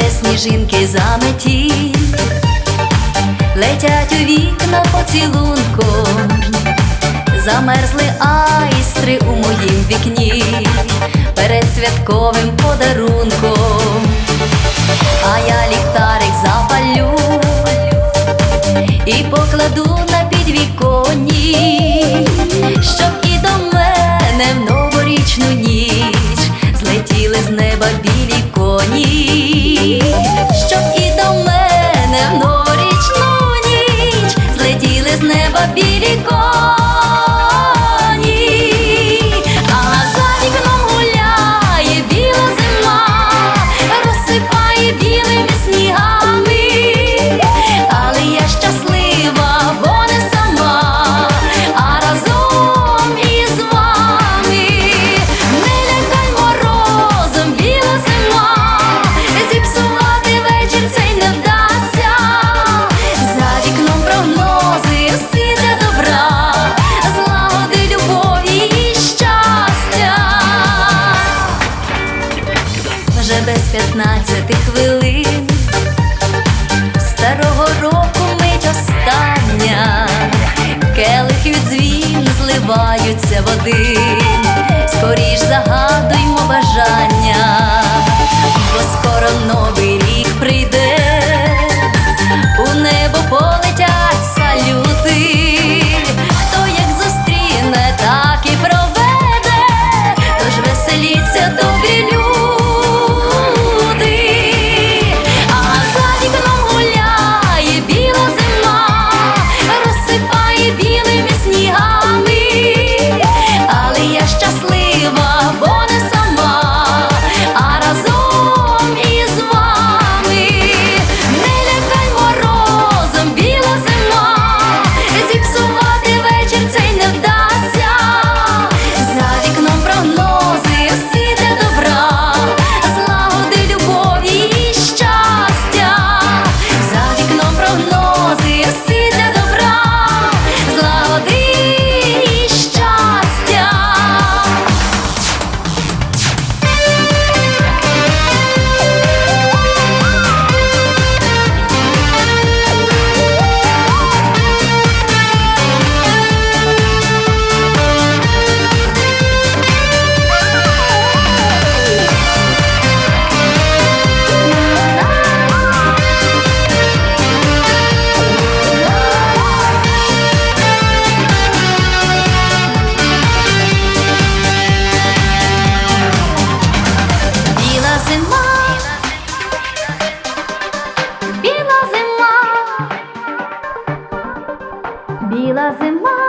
те сніжинки заметі, летять у вікна поцілунком, замерзли айстри у моїм вікні, перед святковим подарунком. без п'ятнадцяти хвилин, старого року мить остання, келих від дзвін зливаються води. Bila zima